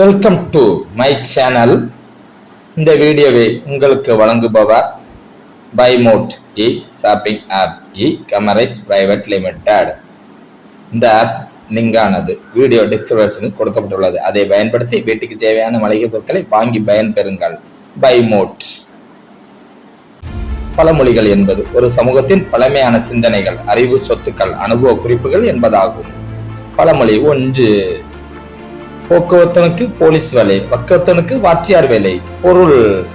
Welcome to my channel இந்த வீடியோவை உங்களுக்கு வழங்குபவர் பைமோட் E shopping app E commerce private limited இந்த ஆப் லிங்கானது வீடியோ டிஸ்கிரிப்ஷனில் கொடுக்கப்பட்டுள்ளது. அதை பயன்படுத்தி வீட்டுக்கு தேவையான மளிகை பொருட்களை வாங்கி பயன்பெறுங்கள். பைமோட் பழமொழிகள் என்பது ஒரு சமூகத்தின் பழமையான சிந்தனைகள் அறிவு சொத்துக்கள் அனுபவ குறிப்புகள் என்பதாகும். பழமொழி ஒன்று. போக்குவரத்தனுக்கு போலீஸ் வேலை பக்கத்தனுக்கு வாத்தியார் வேலை. பொருள்.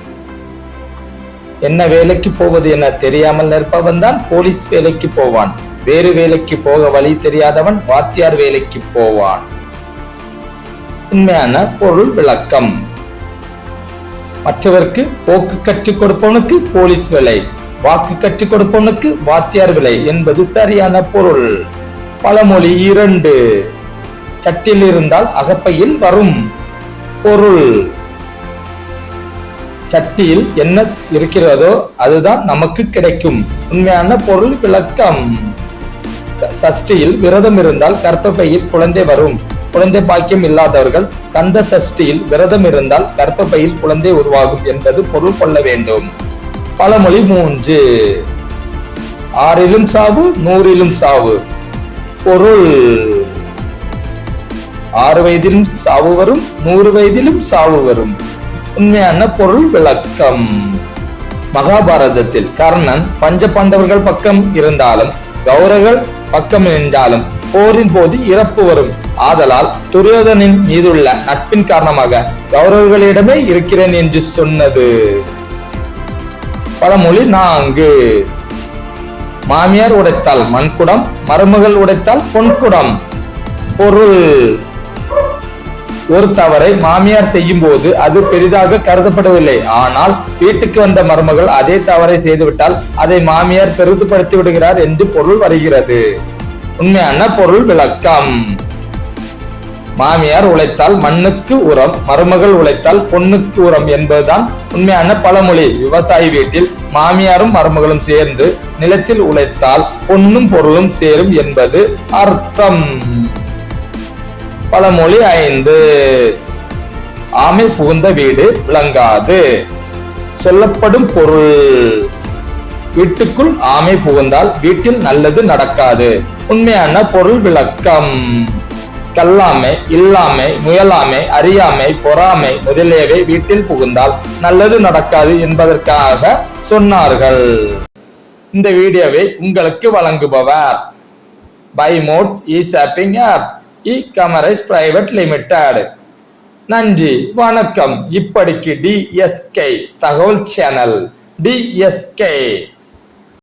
என்ன வேலைக்கு போவது என தெரியாமல் நிற்பவன் தான் போலீஸ் வேலைக்கு போவான். வேறு வேலைக்கு போக வழி தெரியாதவன் வாத்தியார் வேலைக்கு போவான். உண்மையான பொருள் விளக்கம். மற்றவருக்கு போக்கு கற்றுக் கொடுப்பவனுக்கு போலீஸ் விலை வாக்கு கற்றுக் கொடுப்பவனுக்கு வாத்தியார் விலை என்பது சரியான பொருள். பழமொழி இரண்டு. சட்டில் இருந்தால் அகப்பையில் வரும். பொருள். சட்டியில் என்ன இருக்கிறதோ அதுதான் நமக்கு கிடைக்கும். உண்மையான பொருள் விளக்கம். சஷ்டியில் விரதம் இருந்தால் கர்ப்பப்பையில் குழந்தை வரும். குழந்தை பாக்கியம் இல்லாதவர்கள் கந்த சஷ்டியில் விரதம் இருந்தால் கர்ப்பப்பையில் குழந்தை உருவாகும் என்பது பொருள் கொள்ள வேண்டும். பழமொழி மூன்று. ஆறிலும் சாவு நூறிலும் சாவு. பொருள். ஆறு வயதிலும் சாவு வரும் நூறு வயதிலும் சாவு வரும். உண்மையான பொருள் விளக்கம். மகாபாரதத்தில் கர்ணன் பஞ்ச பாண்டவர்கள் பக்கம் இருந்தாலும் கௌரவர்கள் பக்கம் நின்றாலும் போரின் போது இறப்பு வரும். ஆதலால் துரியோதனின் மீதுள்ள நட்பின் காரணமாக கௌரவர்களிடமே இருக்கிறேன் என்று சொன்னது. பழமொழி நான்கு. மாமியார் உடைத்தால் மண்குடம் மருமகள் உடைத்தால் பொன்குடம். பொருள். ஒரு தவறை மாமியார் செய்யும் போது அது பெரிதாக கருதப்படவில்லை. ஆனால் வீட்டுக்கு வந்த மருமகள் அதே தவறை செய்துவிட்டால் அதை மாமியார் பெரிதுபடுத்தி விடுகிறார் என்று பொருள் வருகிறது. உண்மையான பொருள் விளக்கம். மாமியார் உழைத்தால் மண்ணுக்கு உரம் மருமகள் உழைத்தால் பொண்ணுக்கு உரம் என்பதுதான் உண்மையான பழமொழி. விவசாயி வீட்டில் மாமியாரும் மருமகளும் சேர்ந்து நிலத்தில் உழைத்தால் பொன்னும் பொருளும் சேரும் என்பது அர்த்தம். பழமொழி ஐந்து. ஆமை புகுந்த வீடு விளங்காது. சொல்லப்படும் பொருள். வீட்டுக்குள் ஆமை புகுந்தால் வீட்டில் நல்லது நடக்காது. உண்மையான பொருள் விளக்கம். கல்லாமை இல்லாமை முயலாமை அறியாமை பொறாமை முதலியவை வீட்டில் புகுந்தால் நல்லது நடக்காது என்பதற்காக சொன்னார்கள். இந்த வீடியோவை உங்களுக்கு வழங்குபவர் பை mode E shopping app. E commerce private limited நன்றி வணக்கம். இப்படிக்கு டிஎஸ்கே தகவல் சேனல் டிஎஸ்கே